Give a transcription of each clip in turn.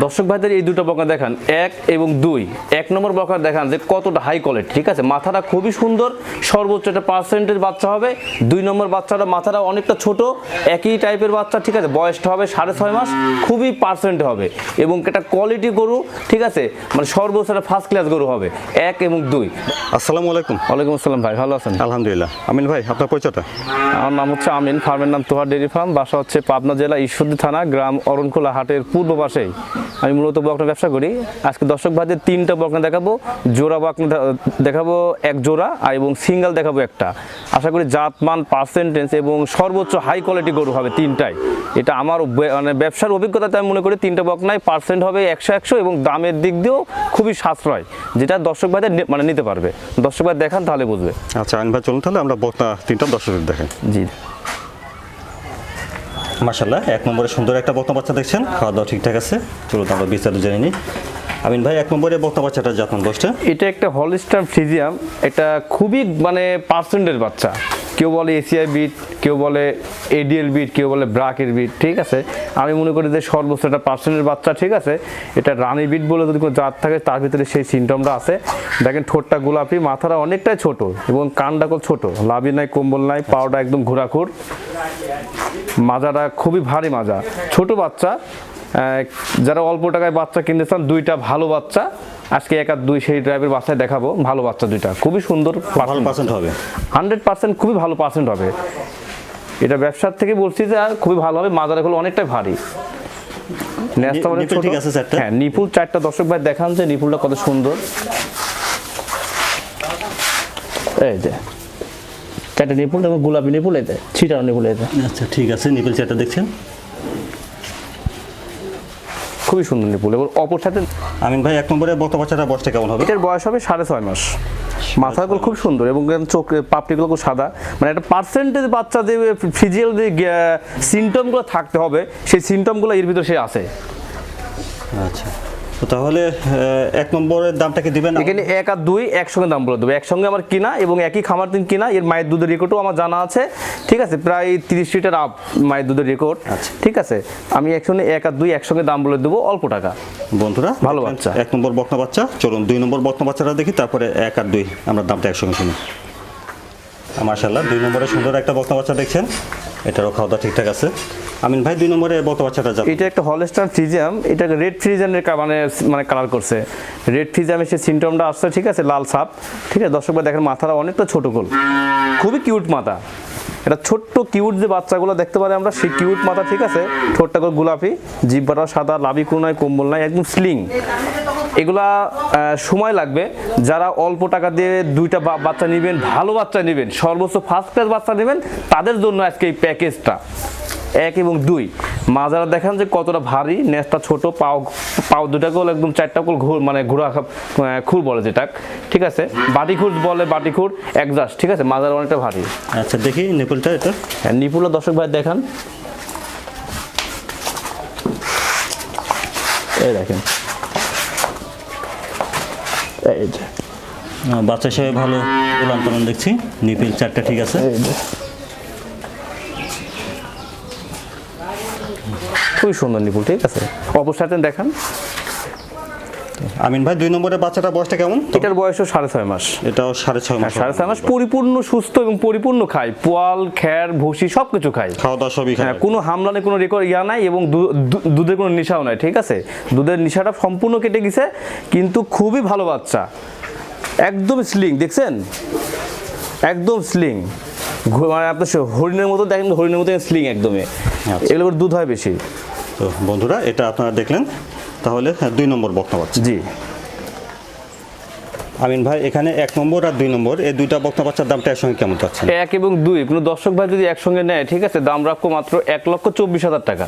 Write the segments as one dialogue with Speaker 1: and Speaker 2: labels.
Speaker 1: দর্শক ভাইদের এই দুটো বকনা দেখান এক এবং দুই। এক নম্বর বকনা দেখান যে কতটা হাই কোয়ালিটি ঠিক আছে? মাথাটা খুবই সুন্দর সর্বোচ্চ একটা পার্সেন্টের বাচ্চা হবে। দুই নম্বর বাচ্চাটা মাথাটা অনেকটা ছোট একই টাইপের বাচ্চা ঠিক আছে? বয়সটা হবে সাড়ে ছয় মাস খুবই পার্সেন্ট হবে। এবং একটা কোয়ালিটি গরু ঠিক আছে? মানে সর্বোচ্চ একটা ফার্স্ট ক্লাস গরু হবে। এক এবং দুই।
Speaker 2: আসসালামু আলাইকুম।
Speaker 1: ওয়ালাইকুম আসসালাম ভাই ভালো আছেন?
Speaker 2: আলহামদুলিল্লাহ। আমিন ভাই আপনার পরিচয়টা?
Speaker 1: আমার নাম হচ্ছে আমিন ফার্মের নাম তোহার ডেরি ফার্ম বাসা হচ্ছে পাবনা জেলা ঈশ্বরদী থানা গ্রাম অরণখোলা হাটের পূর্ব পাশেই। আমি মূলত বকনা ব্যবসা করি। আজকে দর্শক ভাইদের তিনটা বকনা দেখাবো। জোড়া বকনা দেখাবো এক জোড়া আর এবং সিঙ্গেল দেখাবো একটা। আশা করি জাতমান পার্সেন্টেজ এবং সর্বোচ্চ হাই কোয়ালিটি গরু হবে তিনটাই। এটা আমার মানে ব্যবসার অভিজ্ঞতাতে আমি মনে করি তিনটা বকনায় পার্সেন্ট হবে একশো একশো এবং দামের দিক দিয়েও খুবই সাশ্রয় যেটা দর্শক ভাইদের মানে নিতে পারবে। দর্শক ভাই দেখান তাহলে বুঝবে।
Speaker 2: আচ্ছা আইন ভাই চলুন তাহলে আমরা বক্তা তিনটা দর্শকদের দেখেন
Speaker 1: জি।
Speaker 2: মাশাল্লাহ এক নম্বরে সুন্দর একটা বক্তা বাচ্চা দেখছেন। খাওয়া দাওয়া ঠিকঠাক আছে, চলুন আমরা বিস্তারিত জানি নি আমিন ভাই, এক নম্বরে বক্তা বাচ্চাটা যত্ন বসটা
Speaker 1: এটা একটা হলিস্টার ফ্রিজিয়াম, এটা খুবই মানে পার্সেন্টের বাচ্চা। কেউ বলে এসিআই বিট কেউ বলে এডিএল বিট কেউ বলে ব্রাকের বিট ঠিক আছে? আমি মনে করি যে সর্বোচ্চ একটা পার্সেন্টের বাচ্চা, ঠিক আছে? এটা রানি বিট বলে যদি কোনো জাত থাকে, তার ভিতরে সেই সিমটমটা আছে। দেখেন ঠোঁটটা গোলাপি, মাথাটা অনেকটাই ছোট এবং কানটা খুব ছোট। লাভি নাই, কম্বল নাই, পাওটা একদম ঘোরাঘুর। মাজাটা খুবই ভারী মাজা। ছোট বাচ্চা যারা অল্প টাকায় বাচ্চা কিনতে চান দুইটা ভালো বাচ্চা। আজকে এক আর দুই সেই ড্রাইভের বাচ্চায় দেখাবো। ভালো বাচ্চা দুইটা। খুবই সুন্দর
Speaker 2: পার্সেন্ট হবে।
Speaker 1: হান্ড্রেড পার্সেন্ট খুবই ভালো পার্সেন্ট হবে। এটা ব্যবসার থেকে বলছি যে খুবই ভালো হবে। মাজার হলো অনেকটাই ভারী।
Speaker 2: চারটা?
Speaker 1: হ্যাঁ নিপুল চারটা দর্শক ভাই দেখান যে নিপুলটা কত সুন্দর। এই যে চারটা নিপুল এবং গোলাপি নিপুল এতে ছিটানো নিপুল এতে
Speaker 2: আচ্ছা ঠিক আছে। নিপেল চারটা দেখছেন?
Speaker 1: খুবই সুন্দর নিপুল এবং অপর সাথে
Speaker 2: আমিন ভাই এক নম্বরে বলতে বাচ্চাটা বসটা কেমন হবে?
Speaker 1: এটার বয়স হবে সাড়ে ছয় মাস। মাথাগুলো খুব সুন্দর এবং চোখ পাপড়িগুলো খুব সাদা। মানে একটা পার্সেন্টেজ বাচ্চা যে ফিজিক্যাল যে সিমটমগুলো থাকতে হবে সেই সিমটমগুলো এর ভিতরে সে আছে।
Speaker 2: আচ্ছা। তো তাহলে এক নম্বরের দামটা কি দিবেন
Speaker 1: এখানে এক আর দুই একসঙ্গে দাম বলে দেবো। একসঙ্গে আমার কিনা এবং একই খামার দিন কিনা এর মায়ের দুধের রেকর্ডও আমার জানা আছে। ঠিক আছে? প্রায় তিরিশ লিটার আপ মায়ের দুধের রেকর্ড
Speaker 2: আচ্ছা।
Speaker 1: ঠিক আছে? আমি একসঙ্গে এক আর দুই একসঙ্গে দাম বলে দেবো অল্প টাকা।
Speaker 2: বন্ধুরা
Speaker 1: ভালো বাচ্চা।
Speaker 2: এক নম্বর বক্তা বাচ্চা। চলুন দুই নম্বর বক্তা বাচ্চাটা দেখি তারপরে এক আর দুই। আমরা দামটা একসঙ্গে শুনি। মার্শাল্লাহ দুই নম্বরে সুন্দর একটা বক্তা বাচ্চা দেখছেন। এটারও খাওয়া দাওয়া ঠিকঠাক আছে। আমিন ভাই, দুই নম্বরে বক্তা বাচ্চাটা যাবে
Speaker 1: এটা একটা হলস্টার ফ্রিজিয়াম এটা রেড ফ্রিজিয়ামের মানে মানে কালার করছে। রেড ফ্রিজিয়ামের সেই সিমটমটা আসছে, ঠিক আছে, লাল সাপ। ঠিক আছে, দর্শক দেখেন, মাথাটা অনেকটা ছোট গোল। খুবই কিউট মাথা। এটা ছোট্ট কিউট যে বাচ্চাগুলো দেখতে পারি আমরা, সেই কিউট মাথা, ঠিক আছে, ঠোঁটটা গোলাপি জিব্বাটাও সাদা লাভি নাই কম্বল নাই, একদম স্লিং এগুলা সময় লাগবে। যারা অল্প টাকা দিয়ে দুইটা বাচ্চা নেবেন ভালো বাচ্চা নেবেন সর্বোচ্চ ফার্স্ট ক্লাস বাচ্চা নেবেন তাদের জন্য আজকে এই প্যাকেজটা। এক এবং দুই। মাজারা দেখান যে কতটা ভারী নেসটা ছোট পাও পাও দুটা গোল একদম চারটা গোল ঘুর মানে ঘোরা খুর বলে যেটা ঠিক আছে? বাটি খুর বলে বাটি খুর একজাস্ট ঠিক আছে? মাজার অনেকটা ভারী।
Speaker 2: আচ্ছা দেখি নিপলটা এটা।
Speaker 1: হ্যাঁ, নিপুলা দর্শক ভাই দেখান। এই দেখেন।
Speaker 2: বাচ্চা সবাই ভালো উলান পালন দেখছি। নিপিল চারটা ঠিক আছে?
Speaker 1: খুবই সুন্দর নিপুল ঠিক আছে? সাথে দেখান।
Speaker 2: আমিন ভাই দুই নম্বরের বাচ্চাটা বয়সটা কেমন?
Speaker 1: এটার বয়সও সাড়ে ছয় মাস।
Speaker 2: এটাও সাড়ে ছয় মাস
Speaker 1: সাড়ে ছয় মাস পরিপূর্ণ সুস্থ এবং পরিপূর্ণ খায়। পোয়াল খ্যার ভুসি সব কিছু খায়।
Speaker 2: খাওয়া দাওয়া সবই
Speaker 1: হ্যাঁ
Speaker 2: খায়
Speaker 1: কোনো হামলা নেই কোনো রেকর্ড ইয়া নাই এবং দুধের কোনো নেশাও নাই ঠিক আছে? দুধের নেশাটা সম্পূর্ণ কেটে গেছে কিন্তু খুবই ভালো বাচ্চা। একদম স্লিং দেখছেন? একদম স্লিং মানে আপনার হরিণের মতো দেখেন হরিণের মতো স্লিং একদমই।
Speaker 2: আচ্ছা।
Speaker 1: এগুলোর দুধ হয় বেশি।
Speaker 2: তো বন্ধুরা এটা আপনারা দেখলেন। তাহলে হ্যাঁ, দুই নম্বর বক্তা বাচ্চা
Speaker 1: জি।
Speaker 2: আমিন ভাই এখানে এক নম্বর আর দুই নম্বর এই দুইটা বক্তা বাচ্চার দামটা একসঙ্গে কেমন চাচ্ছেন?
Speaker 1: এক এবং দুই কোনো দর্শক ভাই যদি একসঙ্গে নেয় ঠিক আছে দাম রাখব মাত্র এক লক্ষ চব্বিশ হাজার টাকা।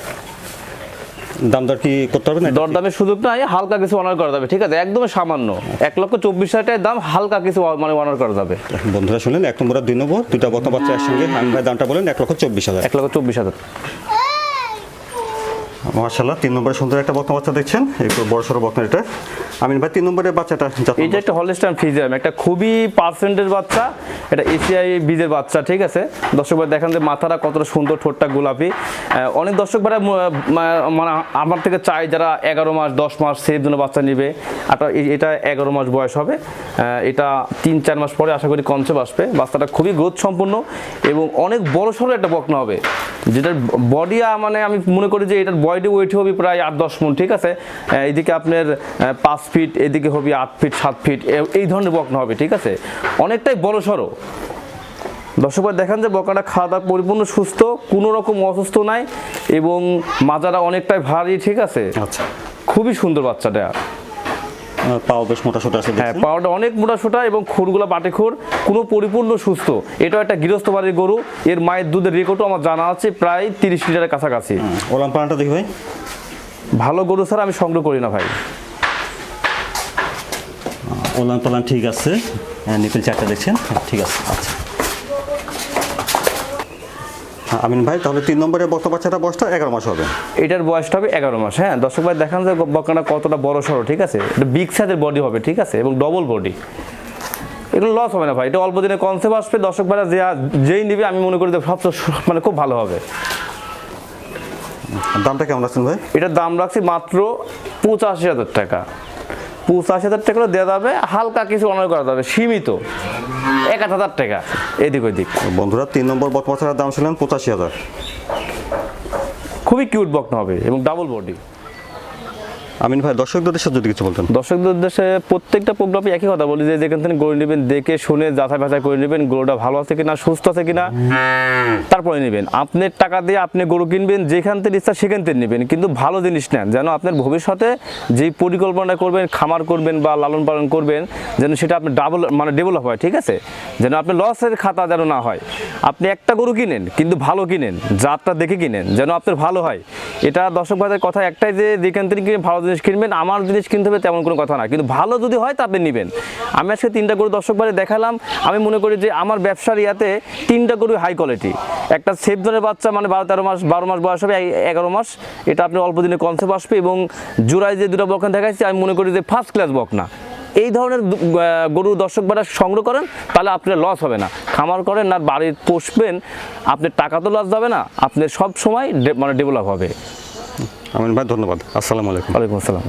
Speaker 2: দাম দর কি করতে হবে না
Speaker 1: দরদামের সুযোগ নাই হালকা কিছু অনার করা যাবে ঠিক আছে একদমই সামান্য। এক লক্ষ চব্বিশ হাজার টাকার দাম হালকা কিছু মানে অনার করা যাবে।
Speaker 2: বন্ধুরা শুনলেন এক নম্বর আর দুই নম্বর দুইটা বক্তা বাচ্চা একসঙ্গে। আমিন ভাই দামটা বলেন এক লক্ষ চব্বিশ হাজার।
Speaker 1: এক লক্ষ চব্বিশ হাজার।
Speaker 2: মার্শাল্লাহ তিন নম্বরে সুন্দর একটা বকনা বাচ্চা দেখছেন। একটু বড় সড়ো বকনা এটা। আমিন ভাই তিন নম্বরের বাচ্চাটা
Speaker 1: এটা একটা হলস্টাইন ফ্রিজিয়াম একটা খুবই পার্সেন্টের বাচ্চা এটা এশিয়াই বীজের বাচ্চা ঠিক আছে? দর্শক ভাই দেখেন যে মাথাটা কতটা সুন্দর ঠোঁটটা গোলাপি। অনেক দর্শক মা- মানে আমার থেকে চাই যারা এগারো মাস দশ মাস সেই জন্য বাচ্চা নেবে। আর এটা এগারো মাস বয়স হবে। এটা তিন চার মাস পরে আশা করি কনসেপ্ট আসবে। বাচ্চাটা খুবই গ্রোথ সম্পূর্ণ এবং অনেক বড় সড়ো একটা বকনা হবে। যেটার বডি মানে আমি মনে করি যে এটার বডি ওয়েট হবে প্রায় আট দশ মন ঠিক আছে? আহ, এইদিকে আপনার পাঁচ ফিট এদিকে হবে আট ফিট সাত ফিট এই ধরনের বকনা হবে ঠিক আছে? অনেকটাই বড় সড়ো। দর্শক দেখেন যে বকাটা খাওয়া দাওয়া পরিপূর্ণ সুস্থ কোনো রকম অসুস্থ নাই এবং মাজারা অনেকটাই ভারী ঠিক আছে?
Speaker 2: আচ্ছা।
Speaker 1: খুবই সুন্দর বাচ্চাটা।
Speaker 2: পাও বেশ মোটা সোটা আছে
Speaker 1: হ্যাঁ। পাওয়াটা অনেক মোটা সোটা এবং খুরগুলা বাটে খুর কোনো পরিপূর্ণ সুস্থ। এটাও একটা গৃহস্থ বাড়ির গরু এর মায়ের দুধের রেকর্ডও আমার জানা আছে প্রায় তিরিশ লিটারের কাছাকাছি।
Speaker 2: ওলান পালানটা দেখি ভাই।
Speaker 1: ভালো গরু ছাড়া আমি সংগ্রহ করি না ভাই।
Speaker 2: ওলান পালান ঠিক আছে। হ্যাঁ নিপিল চারটা দেখছেন? হ্যাঁ, ঠিক আছে আচ্ছা। আমিন ভাই তাহলে তিন নম্বরে বক্তা বাচ্চাটা বয়সটা এগারো মাস হবে।
Speaker 1: এটার বয়সটা হবে এগারো মাস হ্যাঁ দর্শক ভাই দেখান যে বকাটা কতটা বড় সড়ো ঠিক আছে? এটা বিগ সাইজের বডি হবে ঠিক আছে এবং ডবল বডি এগুলো লস হবে না ভাই এটা অল্প দিনে কনসেপ্ট আসবে দর্শক ভাইরা যে যেই নিবে আমি মনে করি যে সবচেয়ে মানে খুব ভালো হবে।
Speaker 2: দামটা কেমন আছেন ভাই?
Speaker 1: এটার দাম রাখছি মাত্র পঁচাশি হাজার টাকা। পঁচাশি হাজার টাকা দেওয়া যাবে হালকা কিছু অনার করা যাবে সীমিত। এক আট হাজার টাকা এদিক ওইদিক।
Speaker 2: বন্ধুরা তিন নম্বর বাচ্চাটার দাম ছিলেন পঁচাশি হাজার।
Speaker 1: খুবই কিউট বকনা হবে এবং ডাবল বডি
Speaker 2: আমিন ভাই, দর্শকদের উদ্দেশ্যে যদি কিছু বলতেন।
Speaker 1: দর্শকদের উদ্দেশ্যে প্রত্যেকটা প্রোগ্রামে একই কথা বলি যে যেখান থেকে গরু নেবেন, দেখে শুনে যাচাই বাছাই করে নেবেন গরুটা ভালো আছে কিনা, সুস্থ আছে কিনা। তারপরে নেবেন। আপনার টাকা দিয়ে আপনি গরু কিনবেন, যেখান থেকে ইচ্ছা সেখান থেকে নেবেন। কিন্তু ভালো জিনিস নেন, যেন আপনার ভবিষ্যতে যে পরিকল্পনা করবেন, খামার করবেন বা লালন পালন করবেন, যেন সেটা আপনি ডাবল মানে ডেভেলপ হয়, ঠিক আছে? যেন আপনার লসের খাতা যেন না হয়। আপনি একটা গরু কিনেন, কিন্তু ভালো কিনেন, জাতটা দেখে কিনেন, যেন আপনার ভালো হয়। এটা দর্শক ভাইদের কথা একটাই যে, যেখান থেকে কিনে ভালো জিনিস কিনবেন, আমার জিনিস কিনতে হবে তেমন কোনো কথা না। কিন্তু ভালো যদি হয়, তা আপনি নেবেন। আমি আজকে তিনটা গরু দর্শক ভাই দেখালাম। আমি মনে করি যে, আমার ব্যবসার ইয়াতে তিনটা গরু হাই কোয়ালিটি একটা সেফ ধরনের বাচ্চা মানে বারো, তেরো মাস, বারো মাস বয়স হবে এগারো মাস। এটা আপনি অল্প দিনে কনসেপ্ট আসবে এবং জোড়ায় যে দুটো বকনা দেখাচ্ছি আমি মনে করি যে ফার্স্ট ক্লাস বকনা। এই ধরনের গরু দর্শক বাড়া সংগ্রহ করেন তাহলে আপনার লস হবে না। খামার করেন আর বাড়ির পোষবেন আপনার টাকা তো লস যাবে না আপনার সব সময় মানে ডেভেলপ হবে।
Speaker 2: আমিন ভাই ধন্যবাদ। আসসালামু আলাইকুম।
Speaker 1: ওয়ালাইকুম আসসালাম।